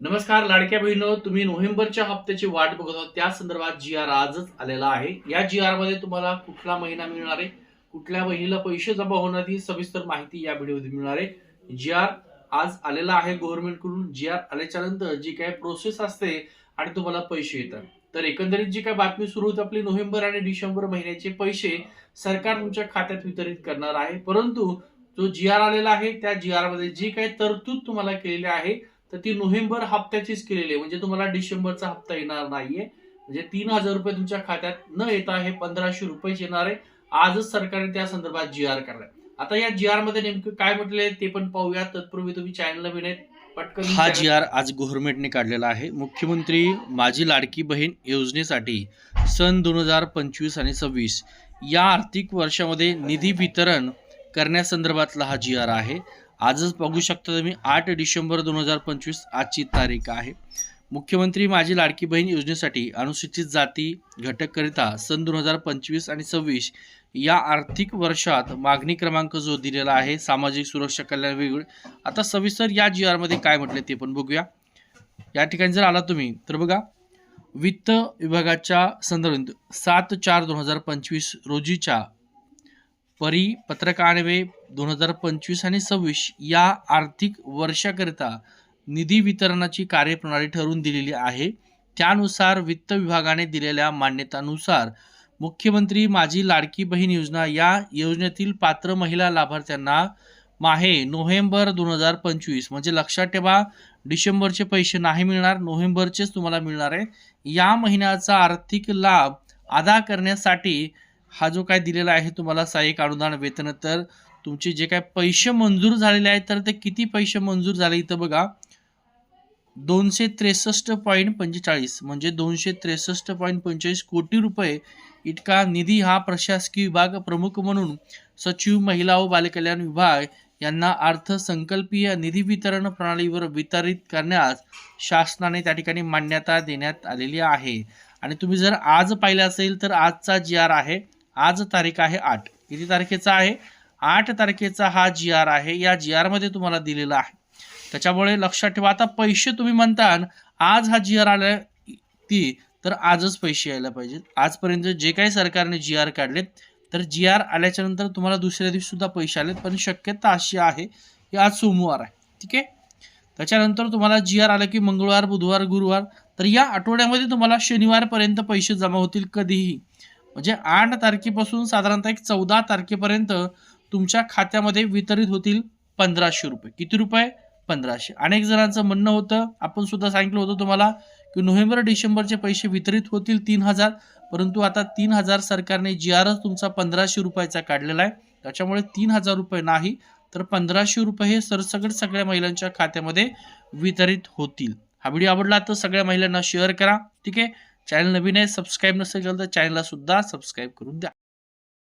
नमस्कार लाडक्या बहिणं तुम्ही नोव्हेंबरच्या हप्त्याची वाट बघत आहोत. त्या संदर्भात जी आर आजच आलेला आहे. या जी आरमध्ये तुम्हाला कुठला महिना मिळणार आहे? कुठल्या बहिणीला पैसे जमा होणार ही सविस्तर माहिती या व्हिडिओमध्ये मिळणार आहे. जी आर आज आलेला आहे गव्हर्नमेंटकडून जी आर आल्याच्यानंतर जी काय प्रोसेस असते आणि तुम्हाला पैसे येतात. तर एकंदरीत जी काय बातमी सुरू होती आपली नोव्हेंबर आणि डिसेंबर महिन्याचे पैसे सरकार तुमच्या खात्यात वितरित करणार आहे. परंतु जो जी आर आलेला आहे त्या जी आरमध्ये जी काही तरतूद तुम्हाला केलेली आहे तर ती नोव्हेंबर हप्त्याचीच केलेली आहे. म्हणजे तुम्हाला डिसेंबरचा हप्ता येणार नाहीये. म्हणजे तीन हजार रुपये तुमच्या खात्यात न येता हे पंधराशे रुपये येणार आहे. आजच सरकारने त्या संदर्भात जी आर काढलाय. आता या जी आरमध्ये नेमकं काय म्हटलंय ते पण पाहूया. तत्पूर्वी तुम्ही चॅनलला विनंत पटकन हा जी आर आज गव्हर्नमेंटने काढलेला आहे. मुख्यमंत्री माझी लाडकी बहीण योजनेसाठी सन दोन हजार पंचवीस आणि सव्वीस या आर्थिक वर्षामध्ये निधी वितरण करण्यासंदर्भातला हा जी आर आहे. आजच बघू शकता तुम्ही आठ डिसेंबर दोन हजार पंचवीस आजची तारीख आहे. मुख्यमंत्री माझी लाडकी बहीण योजनेसाठी अनुसूचित जाती घटककरिता सन दोन हजार पंचवीस आणि सव्वीस या आर्थिक वर्षात मागणी क्रमांक जो दिलेला आहे सामाजिक सुरक्षा कल्याण वेगळे. आता सविस्तर या जी आरमध्ये काय म्हटले ते पण बघूया. या ठिकाणी जर आला तुम्ही तर बघा. वित्त विभागाच्या संदर्भात सात चार दोन हजार पंचवीस रोजीच्या परिपत्रकान्वये दोन हजार पंचवीस आणि सव्वीस या आर्थिक वर्षाकरिता निधी वितरणाची कार्यप्रणाली ठरवून दिलेली आहे. त्यानुसार वित्त विभागाने दिलेल्या मान्यतानुसार मुख्यमंत्री माझी लाडकी बहीण योजना या योजनेतील पात्र महिला लाभार्थ्यांना माहे नोव्हेंबर दोन हजार पंचवीस म्हणजे लक्षात ठेवा डिसेंबरचे पैसे नाही मिळणार नोव्हेंबरचेच तुम्हाला मिळणार आहे. या महिन्याचा आर्थिक लाभ अदा करण्यासाठी हा जो काय दिलेला आहे तुम्हाला सहाय्यक अनुदान वेतन तर तुमचे जे काय पैसे मंजूर झालेले आहेत तर ते किती पैसे मंजूर झाले इथं बघा? दोनशे त्रेसष्ट पॉईंट पंचेचाळीस म्हणजे दोनशे त्रेसष्ट पॉईंट पंचेचाळीस कोटी रुपये इतका निधी हा प्रशासकीय विभाग प्रमुख म्हणून सचिव महिला व बालकल्याण विभाग यांना अर्थसंकल्पीय निधी वितरण प्रणालीवर वितरित करण्यास शासनाने त्या ठिकाणी मान्यता देण्यात आलेली आहे. आणि तुम्ही जर आज पाहिलं असेल तर आजचा जी आर आहे आज तारीख आहे आठ. किती तारखेचा आहे? आठ तारखेचा हा जी आर आहे. या जी आरमध्ये तुम्हाला दिलेला आहे. त्याच्यामुळे लक्षात ठेवा. आता पैसे तुम्ही म्हणता आज हा जी आर आला ती तर आजच पैसे यायला पाहिजेत. आजपर्यंत जे काही सरकारने जी आर काढलेत तर जी आर आल्याच्यानंतर तुम्हाला दुसऱ्या दिवशी सुद्धा पैसे आलेत. पण शक्यता अशी आहे की आज सोमवार आहे. ठीक आहे? त्याच्यानंतर तुम्हाला जी आर आलं की मंगळवार बुधवार गुरुवार तर या आठवड्यामध्ये तुम्हाला शनिवारपर्यंत पैसे जमा होतील कधीही. म्हणजे आठ तारखेपासून साधारणतः एक चौदा तारखेपर्यंत तुमच्या खात्यामध्ये वितरित होतील पंधराशे रुपये. किती रुपये? पंधराशे. अनेक जणांचं म्हणणं होतं आपण सुद्धा सांगितलं होतं तुम्हाला की नोव्हेंबर डिसेंबरचे पैसे वितरित होतील तीन हजार परंतु आता तीन हजार सरकारने जी आर एस तुमचा पंधराशे रुपयाचा काढलेला आहे. त्याच्यामुळे तीन हजार रुपये नाही तर पंधराशे रुपये हे सरसकट सगळ्या महिलांच्या खात्यामध्ये वितरित होतील. हा व्हिडिओ आवडला तर सगळ्या महिलांना शेअर करा. ठीक आहे? चॅनल नवीन आहे सबस्क्राईब नसेल केलं तर चॅनलला सुद्धा सबस्क्राईब करून द्या.